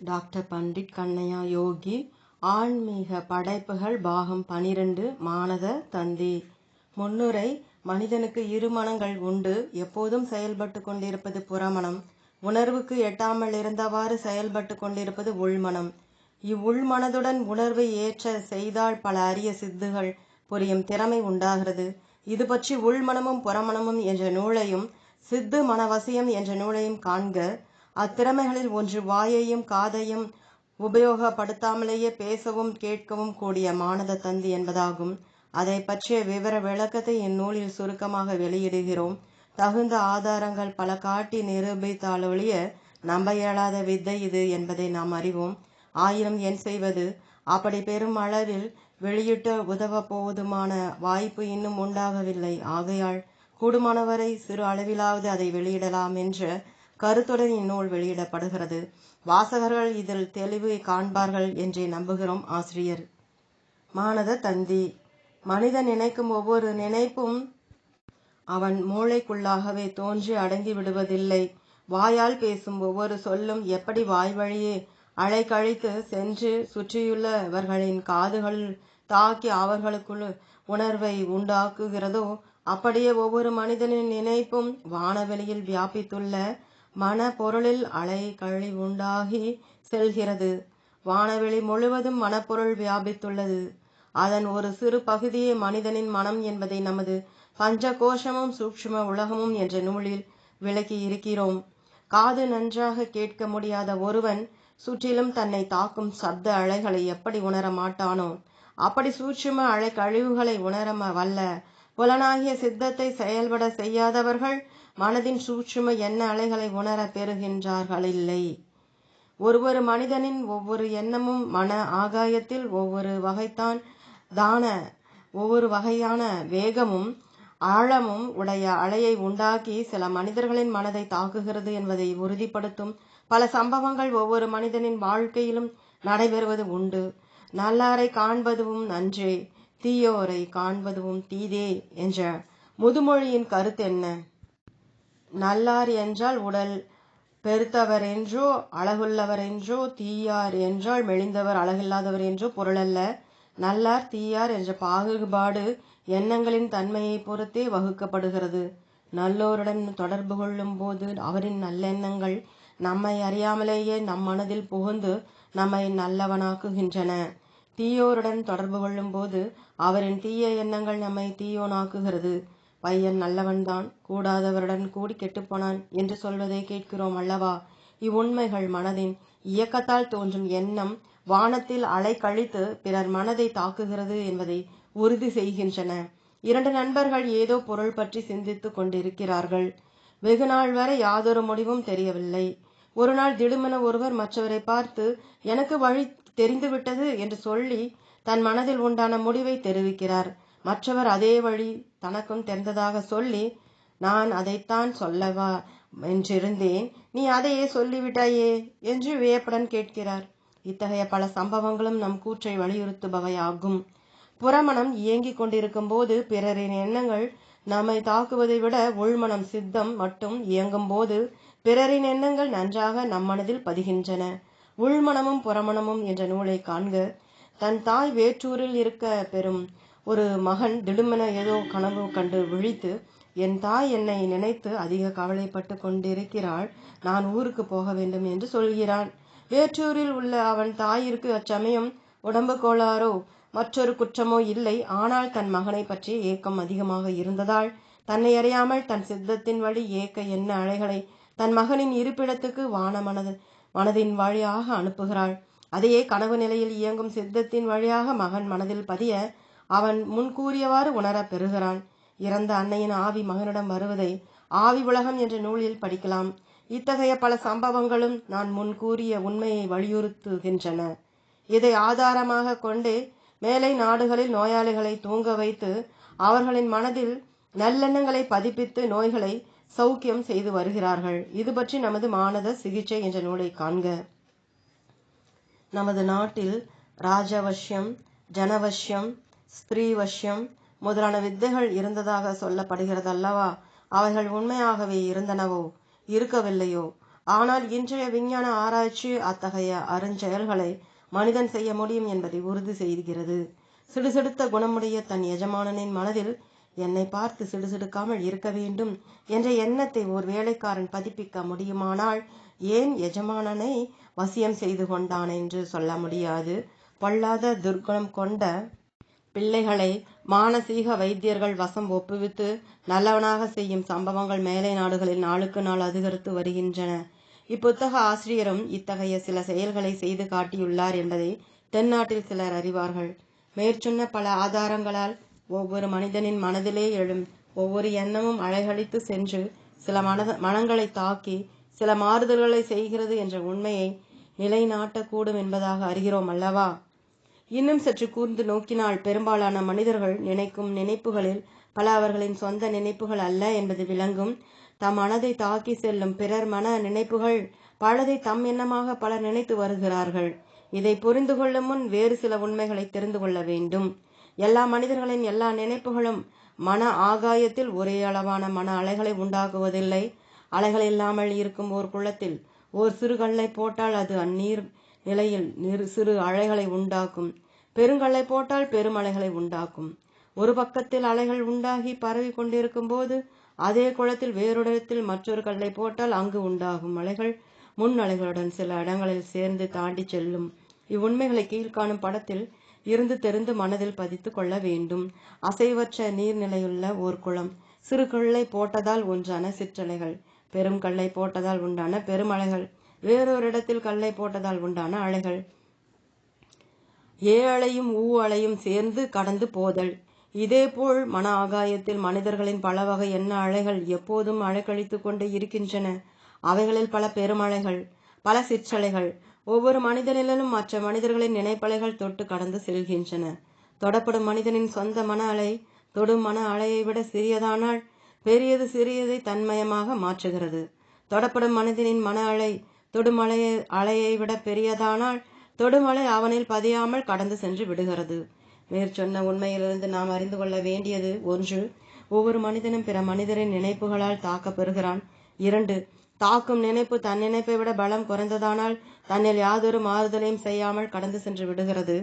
Doctor Pandit Kannaiya யோகி ஆன்மீக படைப்புகள் பாகம் பனிரெண்டு மானத தந்தி. முன்னுரை மனிதனுக்கு இரு மனங்கள் உண்டு எப்போதும் செயல்பட்டு கொண்டிருப்பது புறமணம் உணர்வுக்கு எட்டாமல் இருந்தவாறு செயல்பட்டு கொண்டிருப்பது உள்மனம். இவ்வுள்மனதுடன் உணர்வை ஏற்ற செய்தால் பல அரிய சித்துகள் புரியும் திறமை உண்டாகிறது. இது பற்றி உள்மனமும் புறமணமும் என்ற நூலையும் சித்து மனவசியம் என்ற நூலையும் காண்க. அத்திறமைகளில் ஒன்று வாயையும் காதையும் உபயோகப்படுத்தாமலேயே பேசவும் கேட்கவும் கூடிய மானத தந்தி என்பதாகும். அதை பற்றிய விவர விளக்கத்தை இந்நூலில் சுருக்கமாக வெளியிடுகிறோம். தகுந்த ஆதாரங்கள் பல காட்டி நிரூபித்தாலொழிய நம்ப இயலாத வித்தை இது என்பதை நாம் அறிவோம். ஆயிரம் என் செய்வது அப்படி பெரும் அளவில் வெளியிட்ட உதவ போதுமான வாய்ப்பு இன்னும் உண்டாகவில்லை. ஆகையால் கூடுமானவரை சிறு அளவிலாவது அதை வெளியிடலாம் என்ற கருத்துடன் இந்நூல் வெளியிடப்படுகிறது. வாசகர்கள் இதில் தெளிவு காண்பார்கள் என்றே நம்புகிறோம் ஆசிரியர். மானத தந்தி மனிதன் நினைக்கும் ஒவ்வொரு நினைப்பும் அவன் மூளைக்குள்ளாகவே தோன்றி அடங்கி விடுவதில்லை. வாயால் பேசும் ஒவ்வொரு சொல்லும் எப்படி வாய் வழியே அலைக்கழித்து சென்று சுற்றியுள்ளவர்களின் காதுகள் தாக்கி அவர்களுக்குள் உணர்வை உண்டாக்குகிறதோ அப்படியே ஒவ்வொரு மனிதனின் நினைப்பும் வானவெளியில் வியாபித்துள்ள மன பொருளில் அலை கழி உண்டாகி செல்கிறது. வானவெளி முழுவதும் மனப்பொருள் வியாபித்துள்ளது. அதன் ஒரு சிறு பகுதியே மனிதனின் மனம் என்பதை நமது பஞ்ச கோஷமும் சூக்ஷ்ம உலகமும் என்ற நூலில் விளக்கி இருக்கிறோம். காது நன்றாக கேட்க முடியாத ஒருவன் சுற்றிலும் தன்னை தாக்கும் சப்த அலைகளை எப்படி உணர மாட்டானோ அப்படி சூட்சும அலை கழிவுகளை உணரம வல்ல புலனாகிய சித்தத்தை செயல்பட செய்யாதவர்கள் மனதின் சூட்சும எண்ண அலைகளை உணர பெறுகின்றார்களில்லை. ஒவ்வொரு மனிதனின் ஒவ்வொரு எண்ணமும் மன ஆகாயத்தில் ஒவ்வொரு வகைத்தான் தான ஒவ்வொரு வகையான வேகமும் ஆழமும் உடைய அலையை உண்டாக்கி சில மனிதர்களின் மனதை தாக்குகிறது என்பதை உறுதிப்படுத்தும் பல சம்பவங்கள் ஒவ்வொரு மனிதனின் வாழ்க்கையிலும் நடைபெறுவது உண்டு. நல்லாரை காண்பதும் நன்றே. தீயோரை காண்பதும் தீதே என்ற முதுமொழியின் கருத்து என்ன? நல்லார் என்றால் உடல் பெருத்தவர் என்றோ அழகுள்ளவர் என்றோ தீயார் என்றால் மெலிந்தவர் அழகில்லாதவர் என்றோ பொருளல்ல நல்லார் தீயார் என்ற பாகுபாடு எண்ணங்களின் தன்மையை பொறுத்தே வகுக்கப்படுகிறது. நல்லோருடன் தொடர்பு கொள்ளும் போது அவரின் நல்லெண்ணங்கள் நம்மை அறியாமலேயே நம் மனதில் புகுந்து நம்மை நல்லவனாக்குகின்றன. தீயோருடன் தொடர்பு கொள்ளும் போது அவரின் தீய எண்ணங்கள் நம்மை தீயோனாக்குகிறது. பையன் நல்லவன்தான் கூடாதவருடன் கூடி கெட்டுப்போனான் என்று சொல்வதை கேட்கிறோம் அல்லவா? இவ்வுண்மைகள் மனதின் இயக்கத்தால் தோன்றும் எண்ணம் வானத்தில் அலை கழித்து பிறர் மனதை தாக்குகிறது என்பதை உறுதி செய்கின்றன. இரண்டு நண்பர்கள் ஏதோ பொருள் பற்றி சிந்தித்துக் கொண்டிருக்கிறார்கள். வெகு நாள் வரை யாதொரு முடிவும் தெரியவில்லை. ஒரு நாள் திடுமென ஒருவர் மற்றவரை பார்த்து எனக்கு வழி தெரிந்துவிட்டது என்று சொல்லி தன் மனதில் உண்டான முடிவை தெரிவிக்கிறார். மற்றவர் அதே வழி தனக்கும் தெரிந்ததாக சொல்லி நான் அதைத்தான் சொல்லவா? என்றிருந்தேன். நீ அதையே சொல்லிவிட்டாயே? என்று வியப்புடன் கேட்கிறார். இத்தகைய பல சம்பவங்களும் நம் கூற்றை வலியுறுத்துபவையாகும். புறமணம் இயங்கிக் கொண்டிருக்கும் போது பிறரின் எண்ணங்கள் நம்மை தாக்குவதை விட உள்மனம் சித்தம் மட்டும் இயங்கும் போது பிறரின் எண்ணங்கள் நன்றாக நம் மனதில் பதிகின்றன. உள்மனமும் புறமணமும் என்ற நூலை காண்க. தன் தாய் வேற்றூரில் இருக்க பெறும் ஒரு மகன் திடுமென ஏதோ கனவு கண்டு விழித்து என் தாய் என்னை நினைத்து அதிக கவலைப்பட்டு கொண்டிருக்கிறாள். நான் ஊருக்கு போக வேண்டும் என்று சொல்கிறான். வேற்றூரில் உள்ள அவன் தாயிற்கு அச்சமயம் உடம்பு கோளாறோ மற்றொரு குற்றமோ இல்லை. ஆனால் தன் மகனை பற்றி ஏக்கம் அதிகமாக இருந்ததால் தன்னை அறியாமல் தன் சித்தத்தின் வழி ஏக்க என்ன அலைகளை தன் மகனின் இருப்பிடத்துக்கு வானமனது மனதின் வழியாக அனுப்புகிறாள். அதையே கனவு நிலையில் இயங்கும் சித்தத்தின் வழியாக மகன் மனதில் பதிய அவன் முன்கூறியவாறு உணரப் பெறுகிறான். இறந்த அன்னையின் ஆவி மகனிடம் வருவதை ஆவி உலகம் என்ற நூலில் படிக்கலாம். இத்தகைய பல சம்பவங்களும் நான் முன் கூறிய உண்மையை வலியுறுத்துகின்றன. இதை ஆதாரமாக கொண்டே மேலை நாடுகளில் நோயாளிகளை தூங்க வைத்து அவர்களின் மனதில் நல்லெண்ணங்களை பதிப்பித்து நோய்களை சௌக்கியம் செய்து வருகிறார்கள். இது பற்றி நமது மானத சிகிச்சை என்ற நூலை காண்க. நமது நாட்டில் ராஜவசியம் ஜனவசியம் ஸ்திரீவசியம் முதலான வித்தைகள் இருந்ததாக சொல்லப்படுகிறது அல்லவா அவைகள் உண்மையாகவே இருந்தனவோ? இருக்கவில்லையோ? ஆனால் இன்றைய விஞ்ஞான ஆராய்ச்சி அத்தகைய அருஞ்செயல்களை மனிதன் செய்ய முடியும் என்பதை உறுதி செய்கிறது. சிடுசிடுத்த குணமுடைய தன் எஜமானனின் மனதில் என்னை பார்த்து சிடுசிடுக்காமல் இருக்க வேண்டும் என்ற எண்ணத்தை ஓர் வேலைக்காரன் பதிப்பிக்க முடியுமானால் ஏன் எஜமானனை வசியம் செய்து கொண்டான் என்று சொல்ல முடியாது. பொல்லாத துர்குணம் கொண்ட பிள்ளைகளை மானசீக வைத்தியர்கள் வசம் ஒப்புவித்து நல்லவனாக செய்யும் சம்பவங்கள் மேலை நாடுகளில் நாளுக்கு நாள் அதிகரித்து வருகின்றன. இப்புத்தக ஆசிரியரும் இத்தகைய சில செயல்களை செய்து காட்டியுள்ளார் என்பதை தென்னாட்டில் சிலர் அறிவார்கள். மேற்சொன்ன பல ஆதாரங்களால் ஒவ்வொரு மனிதனின் மனதிலே எழும் ஒவ்வொரு எண்ணமும் அழகழித்து சென்று சில மனத மனங்களை தாக்கி சில மாறுதல்களை செய்கிறது என்ற உண்மையை நிலைநாட்டக்கூடும் என்பதாக அறிகிறோம் அல்லவா? இன்னும் சற்று கூர்ந்து நோக்கினால் பெரும்பாலான மனிதர்கள் நினைக்கும் நினைப்புகளில் பல அவர்களின் சொந்த நினைப்புகள் அல்ல என்பது விளங்கும். தம் மனதை தாக்கி செல்லும் பிறர் மன நினைப்புகள் பலதை தம் எண்ணமாக பலர் நினைத்து வருகிறார்கள். இதை புரிந்து கொள்ளும் முன் வேறு சில உண்மைகளை தெரிந்து கொள்ள வேண்டும். எல்லா மனிதர்களின் எல்லா நினைப்புகளும் மன ஆகாயத்தில் ஒரே அளவான மன அலைகளை உண்டாக்குவதில்லை. அலைகள் இல்லாமல் இருக்கும் ஓர் குளத்தில் ஓர் சிறு கல்லை போட்டால் அது அந்நீர் நிலையில் நிறு சிறு அலைகளை உண்டாக்கும். பெருங்கல்லை போட்டால் பெருமலைகளை உண்டாக்கும். ஒரு பக்கத்தில் அலைகள் உண்டாகி பரவி கொண்டிருக்கும் போது அதே குளத்தில் வேறொடத்தில் மற்றொரு கல்லை போட்டால் அங்கு உண்டாகும் அலைகள் முன் அலைகளுடன் சில இடங்களில் சேர்ந்து தாண்டி செல்லும். இவ்வுண்மைகளை கீழ்காணும் படத்தில் இருந்து தெரிந்து மனதில் பதித்து கொள்ள வேண்டும். அசைவற்ற நீர்நிலையுள்ள ஓர் குளம் சிறு கல்லை போட்டதால் ஒன்றான சிற்றலைகள். பெரும் கல்லை போட்டதால் உண்டான பெருமலைகள். வேறொரு இடத்தில் கல்லை போட்டதால் உண்டான அலைகள். ஏ அலையும் ஊ அலையும் சேர்ந்து கடந்து போதல். இதேபோல் மன ஆகாயத்தில் மனிதர்களின் பல வகை எண்ண அலைகள் எப்போதும் அலைக்கழித்து கொண்டு இருக்கின்றன. அவைகளில் பல பெருமலைகள் பல சிற்றலைகள் ஒவ்வொரு மனிதனிலும் மற்ற மனிதர்களின் நினைப்பலைகள் தொட்டு கடந்து செல்கின்றன. தொடப்படும் மனிதனின் சொந்த மன அலை தொடும் மன அலையை விட சிறியதானால் பெரியது சிறியதை தன்மயமாக மாற்றுகிறது. தொடப்படும் மனிதனின் மன அலை தொடுமலையை அலையை விட பெரியதானால் தொடுமலை அவனில் பதியாமல் கடந்து சென்று விடுகிறது. மேற்சொன்ன உண்மையிலிருந்து நாம் அறிந்து கொள்ள வேண்டியது ஒன்று ஒவ்வொரு மனிதனும் பிற மனிதரின் நினைப்புகளால் தாக்கப்பெறுகிறான் இரண்டு தாக்கும் நினைப்பு தன் நினைப்பை விட பலம் குறைந்ததானால் தன்னில் யாதொரு மாறுதலையும் செய்யாமல் கடந்து சென்று விடுகிறது.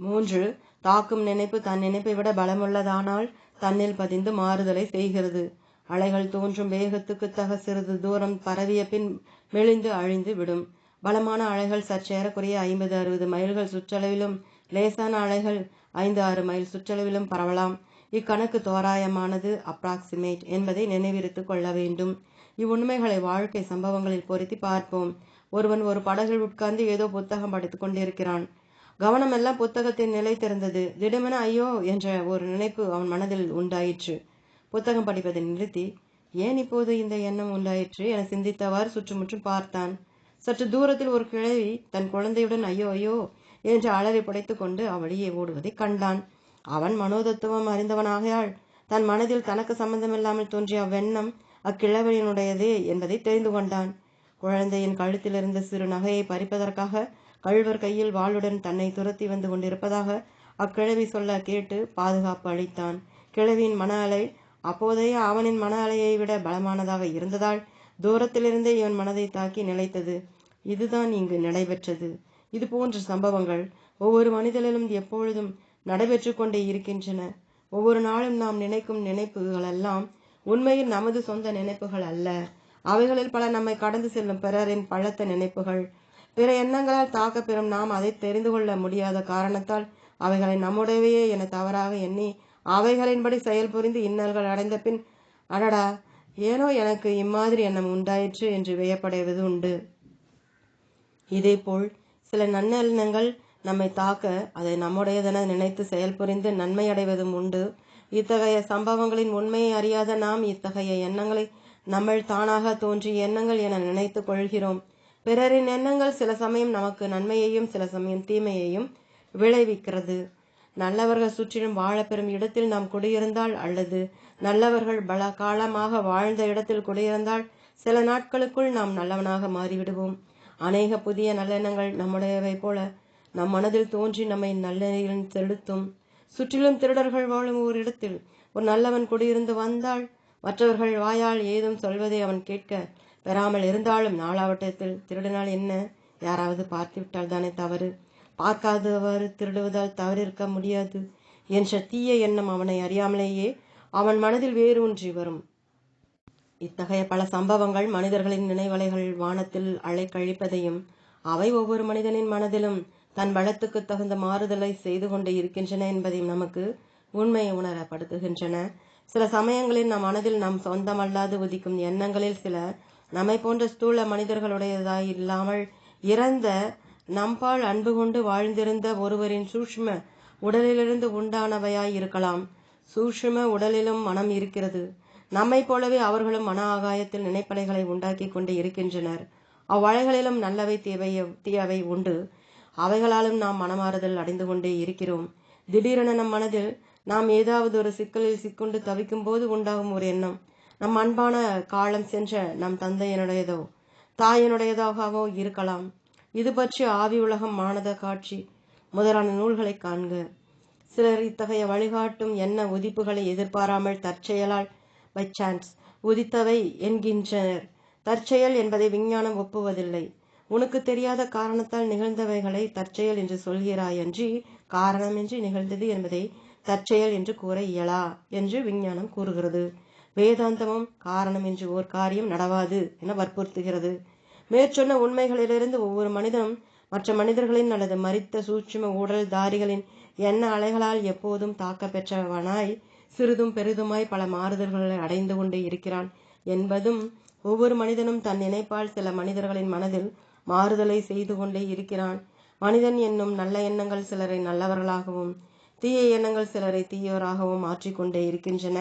மூன்று தாக்கும் நினைப்பு தன் நினைப்பை விட பலமுள்ளதானால் தன்னில் பதிந்து மாறுதலை செய்கிறது. அலைகள் தோன்றும் வேகத்துக்கு தக சிறிது தூரம் பரவிய பின் மெலிந்து அழிந்து விடும். பலமான அலைகள் சற்றேறக்குறைய ஐம்பது அறுபது மைல்கள் சுற்றளவிலும் லேசான அலைகள் ஐந்து ஆறு மைல் சுற்றளவிலும் பரவலாம். இக்கணக்கு தோராயமானது அப்ராக்சிமேட் என்பதை நினைவிருத்துக் கொள்ள வேண்டும். இவ்வுண்மைகளை வாழ்க்கை சம்பவங்களில் பொருத்தி பார்ப்போம். ஒருவன் ஒரு படகில் உட்கார்ந்து ஏதோ புத்தகம் படித்துக் கொண்டிருக்கிறான். கவனமெல்லாம் புத்தகத்தின் நிலை திறந்தது திடமென ஐயோ என்ற ஒரு நினைப்பு அவன் மனதில் உண்டாயிற்று. புத்தகம் படிப்பதை நிறுத்தி ஏன் இப்போது இந்த எண்ணம் உண்டாயிற்று? என சிந்தித்தவாறு சுற்றுமுற்றும் பார்த்தான். சற்று தூரத்தில் ஒரு கிழவி தன் குழந்தையுடன் ஐயோ ஐயோ என்று அலறி புடைத்துக் கொண்டு அவ்வழியே ஓடுவதை கண்டான். அவன் மனோதத்துவம் அறிந்தவனாகையால் தன் மனதில் தனக்கு சம்பந்தமில்லாமல் தோன்றிய அவ்வெண்ணம் அக்கிழவனினுடையதே என்பதை தெரிந்து கொண்டான். குழந்தையின் கழுத்தில் இருந்த சிறு நகையை பறிப்பதற்காக கழுவர் கையில் வாளுடன் தன்னை துரத்தி வந்து கொண்டிருப்பதாக அக்கிழவி சொல்ல கேட்டு பாதுகாப்பு அளித்தான். கிழவியின் மன அலை அப்போதைய அவனின் மன அலையை விட பலமானதாக இருந்ததால் தூரத்திலிருந்தே இவன் மனதை தாக்கி நிலைத்தது. இதுதான் இங்கு நடைபெற்றது. இது போன்ற சம்பவங்கள் ஒவ்வொரு மனிதனிலும் எப்பொழுதும் நடைபெற்று கொண்டே இருக்கின்றன. ஒவ்வொரு நாளும் நாம் நினைக்கும் நினைப்புகளெல்லாம் உண்மையில் நமது சொந்த நினைப்புகள் அல்ல. அவைகளில் பல நம்மை கடந்து செல்லும் பிறரின் பழத்த நினைப்புகள். பிற எண்ணங்களால் தாக்க பெறும் நாம் அதை தெரிந்து கொள்ள முடியாத காரணத்தால் அவைகளை நம்முடையவையே என தவறாக எண்ணி அவைகளின்படி செயல் புரிந்து இன்னல்கள் அடைந்த பின் அடடா ஏனோ எனக்கு இம்மாதிரி எண்ணம் உண்டாயிற்று என்று வியப்படைவது உண்டு. இதேபோல் சில நன்னெண்ணங்கள் நம்மை தாக்க அதை நம்முடையதென நினைத்து செயல் புரிந்து நன்மை அடைவதும் உண்டு. இத்தகைய சம்பவங்களின் உண்மையை அறியாத நாம் இத்தகைய எண்ணங்களை நம்மள் தானாக தோன்றிய எண்ணங்கள் என நினைத்து கொள்கிறோம். பிறரின் எண்ணங்கள் சில சமயம் நமக்கு நன்மையையும் சில சமயம் தீமையையும் விளைவிக்கிறது. நல்லவர்கள் சுற்றிலும் வாழப்பெறும் இடத்தில் நாம் குடியிருந்தால் அல்லது நல்லவர்கள் பல காலமாக வாழ்ந்த இடத்தில் குடியிருந்தால் சில நாட்களுக்குள் நாம் நல்லவனாக மாறிவிடுவோம். அநேக புதிய நல்லெண்ணங்கள் நம்முடையவை போல நம் மனதில் தோன்றி நம்மை நல்லெண்ணெயில் செலுத்தும். சுற்றிலும் திருடர்கள் வாழும் ஒரு இடத்தில் ஒரு நல்லவன் குடியிருந்து வந்தால் மற்றவர்கள் வாயால் ஏதும் சொல்வதை அவன் கேட்க பெறாமல் இருந்தாலும் நாளாவட்டத்தில் திருடினால் என்ன? யாராவது பார்த்து விட்டால் தானே தவறு. பார்க்காதவாறு திருடுவதால் தவறு இருக்க முடியாது. என்ற தீய எண்ணம் அவனை அறியாமலேயே அவன் மனதில் வேறு வேரூன்றி வரும். இத்தகைய பல சம்பவங்கள் மனிதர்களின் நினைவலைகள் வானத்தில் அலைக்கழிப்பதையும் அவை ஒவ்வொரு மனிதனின் மனதிலும் தன் வளத்துக்கு தகுந்த மாறுதலை செய்து கொண்டு இருக்கின்றன என்பதையும் நமக்கு உண்மையை உணரப்படுத்துகின்றன. சில சமயங்களில் நம் மனதில் நம் சொந்தமல்லாது உதிக்கும் எண்ணங்களில் சில நம்மை போன்ற ஸ்தூல மனிதர்களுடையதாய் இல்லாமல் இறந்த நம்பால் அன்பு கொண்டு வாழ்ந்திருந்த ஒருவரின் சூஷ்ம உடலிலிருந்து உண்டானவையாய் இருக்கலாம். சூஷ்ம உடலிலும் மனம் இருக்கிறது. நம்மை போலவே அவர்களும் மன ஆகாயத்தில் நினைப்பலைகளை உண்டாக்கி கொண்டு இருக்கின்றனர். அவ்வழைகளிலும் நல்லவை தீவை தீயவை உண்டு. அவைகளாலும் நாம் மனமாறுதல் அடைந்து கொண்டே இருக்கிறோம். திடீரென நம் மனதில் நாம் ஏதாவது ஒரு சிக்கலில் சிக்கொண்டு தவிக்கும் போது உண்டாகும் ஒரு எண்ணம். நம் அன்பான காலம் சென்ற நம் தந்தையனுடையதோ தாயனுடையதாகவோ இருக்கலாம். இது பற்றி ஆவி உலகம் மானத காட்சி. முதலான நூல்களை காண்க. சிலர் இத்தகைய வழிகாட்டும் எண்ண உதிப்புகளை எதிர்பாராமல் தற்செயலால் பை சான்ஸ் உதித்தவை என்கின்றனர். தற்செயல் என்பதை விஞ்ஞானம் ஒப்புவதில்லை. உனக்கு தெரியாத காரணத்தால் நிகழ்ந்தவைகளை தற்செயல் என்று சொல்கிறாயன்றி காரணமின்றி நிகழ்ந்தது என்பதை தற்செயல் என்று கூற இயலா என்று விஞ்ஞானம் கூறுகிறது. வேதாந்தமும் காரணம் என்று ஓர் காரியம் நடவாது என வற்புறுத்துகிறது. மேற்சொன்ன உண்மைகளிலிருந்து ஒவ்வொரு மனிதனும் மற்ற மனிதர்களின் அல்லது மறித்த சூட்சும ஊழல் தாரிகளின் எண்ண அலைகளால் எப்போதும் தாக்க பெற்றவனாய் சிறிதும் பெரிதுமாய் பல மாறுதல்களை அடைந்து கொண்டே இருக்கிறான் என்பதும் ஒவ்வொரு மனிதனும் தன் நினைப்பால் சில மனிதர்களின் மனதில் மாறுதலை செய்து கொண்டே இருக்கிறான். மனிதன் என்னும் நல்ல எண்ணங்கள் சிலரை நல்லவர்களாகவும் தீய எண்ணங்கள் சிலரை தீயோராகவும் மாற்றிக்கொண்டே இருக்கின்றன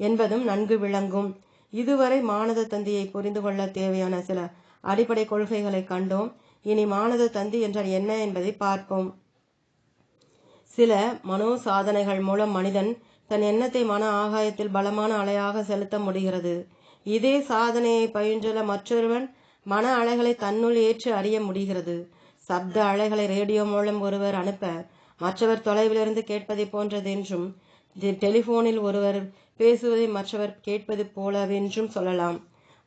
என்பதும் நன்கு விளங்கும். இதுவரை மானத தந்தியை புரிந்து கொள்ள தேவையான சில அடிப்படை கொள்கைகளை கண்டோம். இனி மானத தந்தி என்றால் என்ன என்பதை பார்ப்போம். சில மனோ சாதனைகள் மூலம் மனிதன் தன் எண்ணத்தை மன ஆகாயத்தில் பலமான அலையாக செலுத்த முடிகிறது. இதே சாதனையை பயின்றுள்ள மற்றொருவன் மன அலைகளை தன்னுள் ஏற்று அறிய முடிகிறது. சப்த அலைகளை ரேடியோ மூலம் ஒருவர் அனுப்ப மற்றவர் தொலைவிலிருந்து கேட்பதை போன்றதென்றும் டெலிபோனில் ஒருவர் பேசுவதை மற்றவர் கேட்பது போலவென்றும் சொல்லலாம்.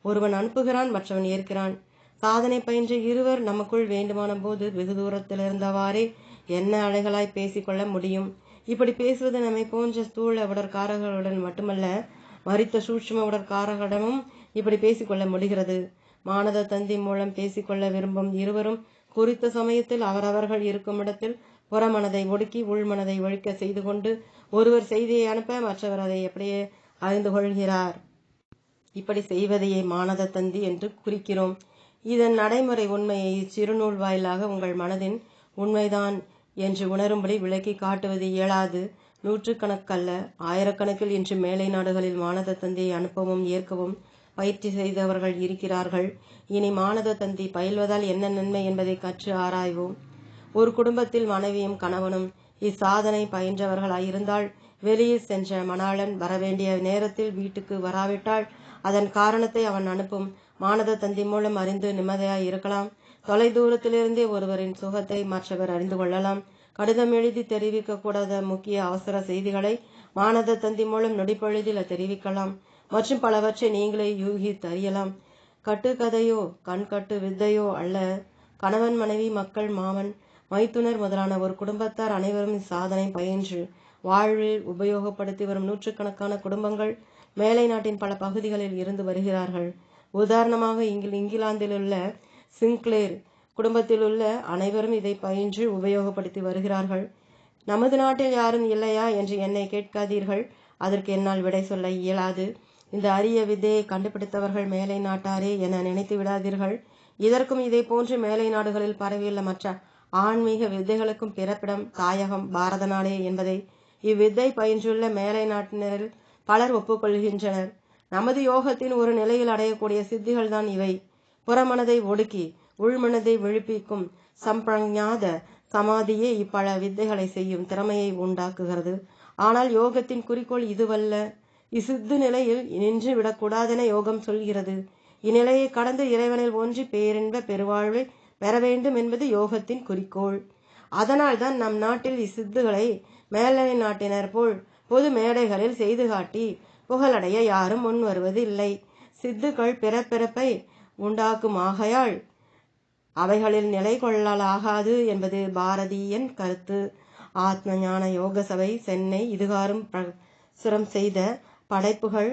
ஒருவன் அனுப்புகிறான் மற்றவன் ஏற்கிறான். சாதனை பயின்ற இருவர் நமக்குள் வேண்டுமான போது வெகு தூரத்தில் இருந்தவாறே என்ன அலைகளாய் பேசிக்கொள்ள முடியும்? இப்படி பேசுவது நம்மை போன்ற ஸ்தூல உடற்காரர்களுடன் மட்டுமல்ல மறித்த சூட்சும உடற்காரர்களிடமும் இப்படி பேசிக்கொள்ள முடிகிறது. மானத தந்தி மூலம் பேசிக்கொள்ள விரும்பும் இருவரும் குறித்த சமயத்தில் அவரவர்கள் இருக்கும் இடத்தில் புறமனதை ஒடுக்கி உள்மனதை ஒழிக்க செய்து கொண்டு ஒருவர் செய்தியை அனுப்ப மற்றவர் அதை எப்படியே அறிந்து கொள்கிறார். இப்படி செய்வதையே மானத தந்தி என்று குறிக்கிறோம். இதன் நடைமுறை உண்மையை இச்சிறுநூல் வாயிலாக உங்கள் மனதின் உண்மைதான் என்று உணரும்படி விளக்கி காட்டுவது இயலாது. நூற்றுக்கணக்கல்ல ஆயிரக்கணக்கில் இன்று மேலை நாடுகளில் மானத தந்தியை அனுப்பவும் ஏற்கவும் பயிற்சி செய்தவர்கள் இருக்கிறார்கள். இனி மானத தந்தி பயில்வதால் என்ன நன்மை என்பதை கற்று ஆராய்வோம். ஒரு குடும்பத்தில் மனைவியும் கணவனும் இச்சாதனை பயின்றவர்களாயிருந்தால் வெளியில் சென்ற மணாளன் வரவேண்டிய நேரத்தில் வீட்டுக்கு வராவிட்டால் அதன் காரணத்தை அவன் அனுப்பும். மானத தந்தி மூலம் அறிந்து நிம்மதியாய் இருக்கலாம். தொலை தூரத்திலிருந்தே ஒருவரின் சுகத்தை மற்றவர் அறிந்து கொள்ளலாம். கடிதம் எழுதி தெரிவிக்க கூடாத முக்கிய அவசர செய்திகளை மானத தந்தி மூலம் நொடிப்பொழுதில் தெரிவிக்கலாம். மற்றும் பலவற்றை நீங்களே யூகித்து அறியலாம். கட்டுக்கதையோ கண்கட்டு வித்தையோ அல்ல. கணவன் மனைவி மக்கள் மாமன் மைத்துனர் முதலான ஒரு குடும்பத்தார் அனைவரும் இச்சாதனை பயின்று வாழ்வில் உபயோகப்படுத்தி வரும் நூற்றுக்கணக்கான குடும்பங்கள் மேலை நாட்டின் பல பகுதிகளில் இருந்து வருகிறார்கள். உதாரணமாக இங்கில் இங்கிலாந்தில் உள்ள சிங்க்ளேர் குடும்பத்தில் உள்ள அனைவரும் இதை பயின்று உபயோகப்படுத்தி வருகிறார்கள். நமது நாட்டில் யாரும் இல்லையா? என்று என்னை கேட்காதீர்கள். அதற்கு என்னால் விடை சொல்ல இயலாது. இந்த அரிய வித்தையை கண்டுபிடித்தவர்கள் மேலை நாட்டாரே என நினைத்து விடாதீர்கள். இதற்கும் இதே போன்று மேலை நாடுகளில் பரவியுள்ள மற்ற ஆன்மீக வித்தைகளுக்கும் பிறப்பிடம் தாயகம் பாரத நாடே என்பதை இவ்வித்தை பயின்றுள்ள மேலை நாட்டினரில் பலர் ஒப்புக்கொள்கின்றனர். நமது யோகத்தின் ஒரு நிலையில் அடையக்கூடிய சித்திகள் தான் இவை. புறமனதை ஒடுக்கி உள்மனதை விழுப்பிக்கும் சம்பிரஞாத சமாதியே இப்பல வித்தைகளை செய்யும் திறமையை உண்டாக்குகிறது. ஆனால் யோகத்தின் குறிக்கோள் இதுவல்ல. இசித்து நிலையில் நின்று விடக்கூடாதென யோகம் சொல்கிறது. இந்நிலையை கடந்து இறைவனில் ஒன்றி பேரின்ப பெருவாழ்வை பெற வேண்டும் என்பது யோகத்தின் குறிக்கோள். அதனால்தான் நம் நாட்டில் இச்சித்துகளை மேலனை நாட்டினர் போல் பொது மேடைகளில் செய்து காட்டி புகழடைய யாரும் முன் வருவது இல்லை சித்துக்கள் பிறப்பிறப்பை உண்டாக்கும் ஆகையால் அவைகளில் நிலை கொள்ளலாகாது என்பது பாரதியின் கருத்து. ஆத்ம ஞான யோக சபை சென்னை இதுகாரும் பிரசுரம் செய்த படைப்புகள்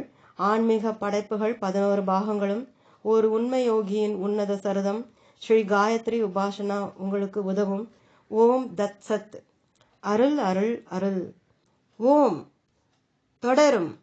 ஆன்மீக படைப்புகள் பதினோரு பாகங்களும் ஒரு உண்மை யோகியின் உன்னத சரதம் ஸ்ரீ காயத்ரி உபாசனா உங்களுக்கு உதவும். ஓம் தத் சத் அருள் அருள் அருள். ஓம். தொடரும்.